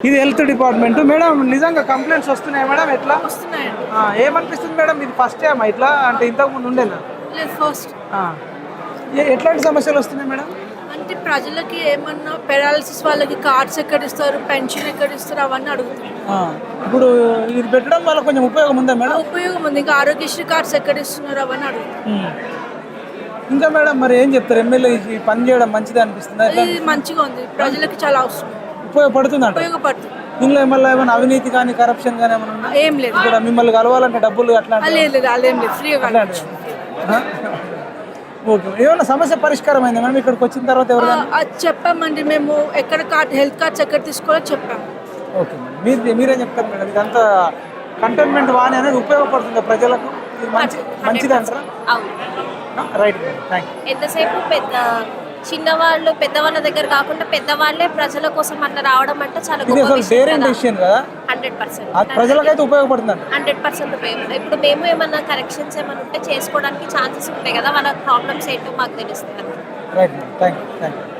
ఇది health department. Madam నిజంగా complaints వస్తున్నాయి మేడం? ఎట్లా? వస్తున్నాయండి. ఆ, ఏమనిపిస్తుంది మేడం? ఇది ఫస్ట్ టైం ఇట్లా? అంటే ఇంతకు ముందు ఉండేనా లేదు ఫస్ట్ ఆ. ఏ- ఎట్లాంటి సమస్యలు వస్తున్నాయి మేడం? అంటే ప్రజలకి ఏమన్నా పెరాలసిస్ వాళ్ళకి కార్డ్స్ ఎక్కడ ఇస్తారు పెన్షన్ ఎక్కడ ఇస్తారు అవన్నీ అడుగుతున్నారు ఆ. ఇప్పుడు ఇది పెట్టడం వల్ల కొంచెం ఉపయోగం ఉందా మేడం? ఉపయోగం ఉంది. ఇంకా ఆరోగ్యశ్రీ కార్డ్స్ ఎక్కడ ఇస్తున్నారు అవన్నీ అడుగుతున్నారు ఉమ్. ఇంకా మేడం మరి ఏం చెప్తారు? ఎమ్మెల్యే ఈ పని చేయడం మంచిది అనిపిస్తుందా? ఎట్లా ఇది మంచిగా ఉంది. ప్రజలకి చాలా అవసరం. ఉపయోగపడుతుందంట. ఉపయోగపడుతుంది. దీనిలో ఏమన్నా ఏమైనా అవినీతి కానీ కరప్షన్ కానీ ఏమైనా ఏం లేదు. ఇక్కడ మిమ్మల్ని కలవాలంటే డబ్బులు అట్లా లేదు లేదు అదేం లేదు. ఫ్రీగా? ఓకే. ఏమైనా సమస్య పరిష్కారం అయిందా మేడం? ఇక్కడికి వచ్చిన తర్వాత ఎవరు అది చెప్పామండి. మేము ఎక్కడ కార్డ్ హెల్త్ కార్డ్స్ ఎక్కడ తీసుకోవాలో చెప్పాము. ఓకే మీరు మీరేం చెప్తారు మేడం? ఇదంతా కంటైన్మెంట్ వాణి అనేది ఉపయోగపడుతుంది ప్రజలకు. మంచి మంచిది అంటారా? Right madam. థ్యాంక్ ఎంతసేపు పెద్ద చిన్నవాళ్ళు పెద్దవాళ్ళ దగ్గర కాకుండా పెద్దవాళ్ళే ప్రజల కోసం అట్లా రావడం అంటే చాలా గొప్ప విషయం కదా. Hundred percent. ప్రజలకైతే ఉపయోగపడుతుందంట. హండ్రెడ్ పర్సెంట్ ఉపయోగం ఇప్పుడు మేము ఏమన్నా కరెక్షన్స్ ఏమైనా ఉంటే చేసుకోవడానికి ఛాన్సెస్ ఉంటాయి కదా? వాళ్ళ ప్రాబ్లమ్స్ ఏంటో మాకు తెలుస్తుంది. Right madam thank you thank you